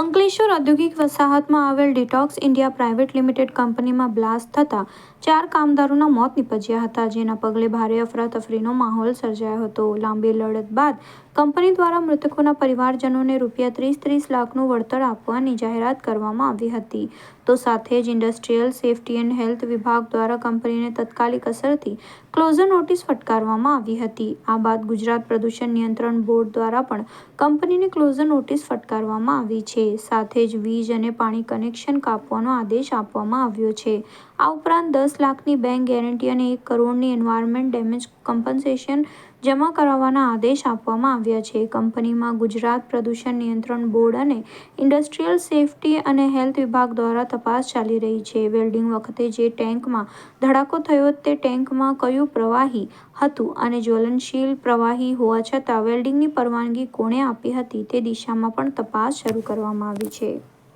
અંકલેશ્વર ઔદ્યોગિક વસાહતમાં આવેલ ડિટોક્સ ઇન્ડિયા પ્રાઇવેટ લિમિટેડ કંપનીમાં બ્લાસ્ટ થતાં ચાર કામદારોના મોત નીપજ્યા હતા, જેના પગલે ભારે અફરાતફરીનો માહોલ સર્જાયો હતો. લાંબી લડત બાદ કંપની દ્વારા મૃતકોના પરિવારજનોને રૂપિયા ત્રીસ ત્રીસ લાખનું વળતર આપવાની જાહેરાત કરવામાં આવી હતી. તો સાથે જ ઇન્ડસ્ટ્રીયલ સેફ્ટી એન્ડ હેલ્થ વિભાગ દ્વારા કંપનીને તત્કાલિક અસરથી ક્લોઝર નોટિસ ફટકારવામાં આવી હતી. આ બાદ ગુજરાત પ્રદૂષણ નિયંત્રણ બોર્ડ દ્વારા પણ કંપનીને ક્લોઝર નોટિસ ફટકારવામાં આવી છે. સાથે જ વીજ અને પાણી કનેક્શન કાપવાનો આદેશ આપવામાં આવ્યો છે. આ ઉપરાંત દસ લાખની બેંક ગેરંટી અને એક કરોડની એન્વાયરમેન્ટ ડેમેજ કમ્પન્સેશન જમા કરાવવાના આદેશ આપવામાં આવ્યા છે. કંપનીમાં ગુજરાત પ્રદૂષણ નિયંત્રણ બોર્ડ અને ઇન્ડસ્ટ્રીયલ સેફટી અને હેલ્થ વિભાગ દ્વારા તપાસ ચાલી રહી છે. વેલ્ડિંગ વખતે જે ટેન્કમાં ધડાકો થયો તે ટેન્કમાં કયું પ્રવાહી હતું અને જ્વલનશીલ પ્રવાહી હોવા છતાં વેલ્ડિંગની પરવાનગી કોણે આપી હતી તે દિશામાં પણ તપાસ શરૂ કરવામાં આવી છે.